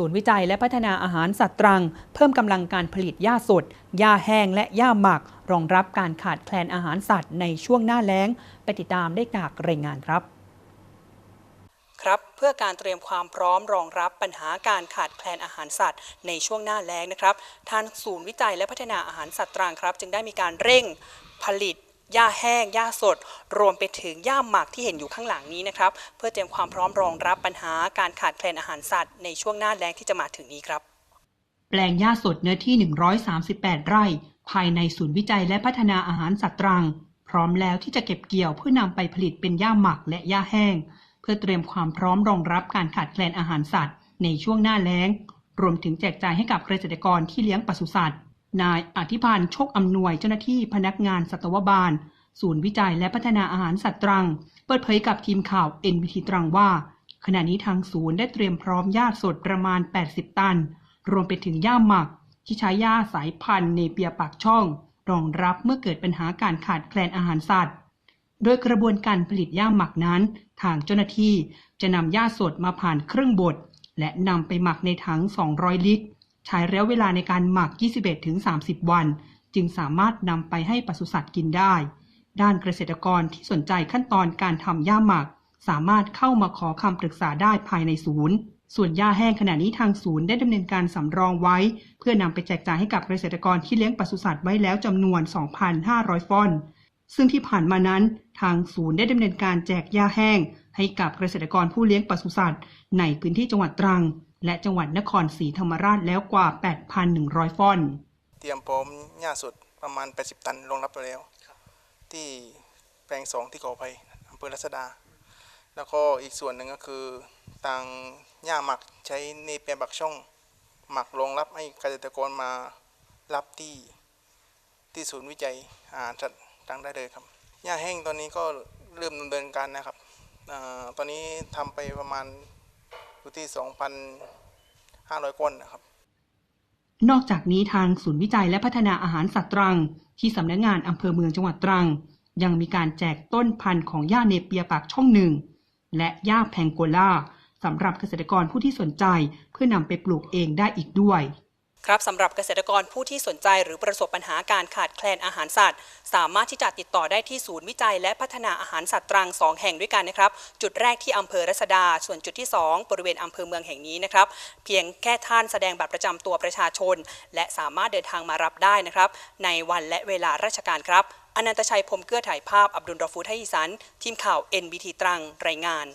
ศูนย์วิจัยและพัฒนาอาหารสัตว์ตรัง เพิ่มกำลังการผลิตหญ้าสดหญ้าแห้งและหญ้าหมัก รองรับการขาดแคลนอาหารสัตว์ในช่วงหน้าแล้ง ไปติดตามได้จากรายงานครับ ครับ เพื่อการเตรียมความพร้อมรองรับปัญหาการขาดแคลนอาหารสัตว์ ในช่วงหน้าแล้งนะครับ ทางศูนย์วิจัยและพัฒนาอาหารสัตว์ตรังครับ จึงได้มีการเร่งผลิตหญ้าแห้งหญ้าสด รวมไปถึงหญ้าหมักที่เห็นอยู่ข้างหลังนี้นะครับ เพื่อเตรียมความพร้อมรองรับปัญหาการขาดแคลนอาหารสัตว์ในช่วงหน้าแล้งที่จะมาถึงนี้ครับ แปลงหญ้าสดเนื้อที่ 138 ไร่ ภายในศูนย์วิจัยและพัฒนาอาหารสัตว์ตรัง พร้อมแล้วที่จะเก็บเกี่ยวเพื่อนำไปผลิตเป็นหญ้าหมักและหญ้าแห้ง พื่อเตรียมความพร้อมรองรับการขาดแคลนอาหารสัตว์ ในช่วงหน้าแล้ง รวมถึงแจกจ่ายให้กับเกษตรกรที่เลี้ยงปศุสัตว์ นายอธิพันธ์โชคอำนวยเจ้าหน้าที่พนักงานสัตวบาล ศูนย์วิจัยและพัฒนาอาหารสัตว์ตรัง เปิดเผยกับทีมข่าว NBT ตรังว่า ขณะนี้ทางศูนย์ได้เตรียมพร้อมหญ้าสดประมาณ 80 ตัน รวมไปถึงหญ้าหมัก ที่ใช้หญ้าสายพันธุ์เนเปียปากช่อง รองรับเมื่อเกิดปัญหาการขาดแคลนอาหารสัตว์ โดยกระบวนการผลิตหญ้าหมักนั้น ทางเจ้าหน้าที่จะนำหญ้าสดมาผ่านเครื่องบด และนำไปหมักในถัง 200 ลิตร ใช้ระยะเวลาในการหมัก 21-30 วัน จึงสามารถนำไปให้ปศุสัตว์กินได้ ด้านเกษตรกรที่สนใจขั้นตอนการทำหญ้าหมัก สามารถเข้ามาขอคำปรึกษาได้ภายในศูนย์ ส่วนหญ้าแห้งขณะนี้ทางศูนย์ได้ดำเนินการสำรองไว้ เพื่อนำไปแจกจ่ายให้กับเกษตรกรที่เลี้ยงปศุสัตว์ไว้แล้วจำนวน 2,500 ฟอน ซึ่งที่ผ่านมานั้นทางศูนย์ได้ดำเนินการแจกหญ้าแห้ง ให้กับเกษตรกรผู้เลี้ยงปศุสัตว์ ในพื้นที่จังหวัดตรัง และจังหวัดนครศรีธรรมราชแล้วกว่า 8,100ฟอน เตรียมพร้อมหญ้าสดประมาณ 80 ตันรองรับไปแล้ว ที่แปลงสองที่ขออภัยอำเภอรัศดา แล้วก็อีกส่วนหนึ่งก็คือทางหญ้าหมักใช้ในแปลงบักช่อง หมักรองรับให้เกษตรกรมารับที่ที่ศูนย์วิจัยอาหารสัตว์ ตังได้เลยครับหญ้าแห้งตอนนี้ก็เริ่มดำเนินการนะครับอตอนนี้ทำไปประมาณอยู่ที่ 2,500 ก้อนนะครับ นอกจากนี้ทางศูนย์วิจัยและพัฒนาอาหารสัตว์ตรัง ที่สำนักงานอำเภอเมืองจังหวัดตรัง ยังมีการแจกต้นพันธุ์ของหญ้าเนเปียปากช่องหนึ่ง และหญ้าแพงโกล่าสำหรับเกษตรกรผู้ที่สนใจเพื่อนำไปปลูกเองได้อีกด้วย ครับสำหรับเกษตรกรผู้ที่สนใจหรือประสบปัญหาการขาดแคลนอาหารสัตว์ สามารถที่จะติดต่อได้ที่ศูนย์วิจัย และพัฒนาอาหารสัตว์ตรัง2แห่งด้วยกันนะครับ จุดแรกที่อำเภอรัศดา ส่วนจุดที่ 2 บริเวณอำเภอเมืองแห่งนี้นะครับ เพียงแค่ท่านแสดงบัตรประจำตัวประชาชน และสามารถเดินทางมารับได้นะครับ ในวันและเวลาราชการครับอนันตชัยพรมเกื้อถ่ายภาพอับดุลรอฟูไทยสันทีมข่าว NBT ตรังรายงาน